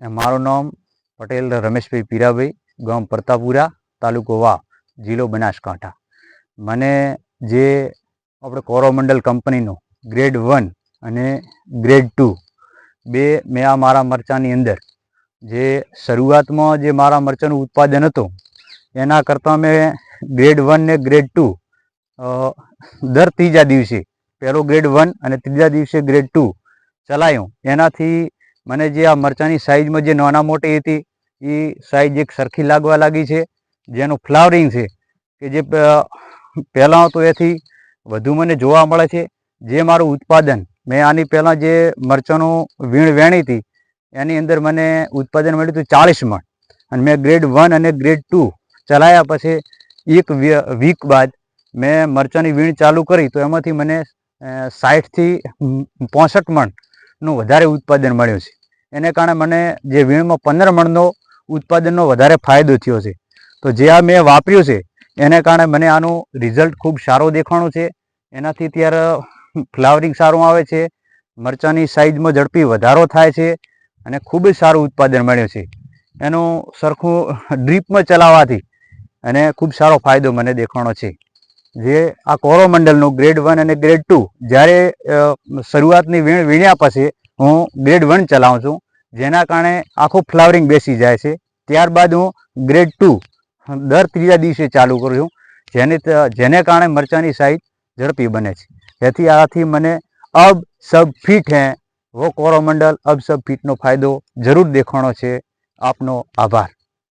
મારું નામ પટેલ રમેશભાઈ પીરાભાઈ, ગામ પરતાપુરા, તાલુકો વા જિલ્લો બનાસકાંઠા. મને જે આપણે કોરોમંડલ કંપનીનો ગ્રેડ વન અને ગ્રેડ ટુ બે મેં આ મારા મરચાંની અંદર જે શરૂઆતમાં જે મારા મરચાંનું ઉત્પાદન હતું, એના કરતાં મેં ગ્રેડ વન ને ગ્રેડ ટુ દર ત્રીજા દિવસે પહેલો ગ્રેડ વન અને ત્રીજા દિવસે ગ્રેડ ટુ ચલાવ્યું એનાથી મને જે આ મરચાંની સાઇઝમાં જે નાના મોટી હતી, એ સાઇઝ એક સરખી લાગવા લાગી છે. જેનું ફ્લાવરિંગ છે કે જે પહેલાં તો એથી વધુ મને જોવા મળે છે. જે મારું ઉત્પાદન, મેં આની પહેલાં જે મરચાંનું વીણ વેણી હતી, એની અંદર મને ઉત્પાદન મળ્યું હતું ચાળીસ મણ. અને મેં ગ્રેડ વન અને ગ્રેડ ટુ ચલાવ્યા પછી એક વીક બાદ મેં મરચાંની વીણ ચાલુ કરી, તો એમાંથી મને સાઠથી પોસઠ મણનું વધારે ઉત્પાદન મળ્યું છે. એને કારણે મને જે વીણમાં પંદર મણનો ઉત્પાદનનો વધારે ફાયદો થયો છે. તો જે આ મેં વાપર્યું છે, એને કારણે મને આનું રિઝલ્ટ ખૂબ સારો દેખાણું છે. એનાથી ત્યારે ફ્લાવરિંગ સારું આવે છે, મરચાંની સાઇઝમાં ઝડપી વધારો થાય છે અને ખૂબ જ સારું ઉત્પાદન મળ્યું છે. એનું સરખું ડ્રીપમાં ચલાવવાથી અને ખૂબ સારો ફાયદો મને દેખાણો છે. જે આ કોરોમંડલનું ગ્રેડ વન અને ગ્રેડ ટુ જ્યારે શરૂઆતની વીણ વીણ્યા પછી હું ગ્રેડ વન ચલાવું છું, જેના કારણે આખું ફ્લાવરિંગ બેસી જાય છે. ત્યારબાદ હું ગ્રેડ ટુ દર ત્રીજા દિવસે ચાલુ કરું છું, જેને જેને કારણે મરચાંની સાઈઝ ઝડપી બને છે. જેથી આથી મને અબ સબ ફિટ હે, વો કોરોમંડલ અબ સબ ફિટનો ફાયદો જરૂર દેખાણો છે. આપનો આભાર.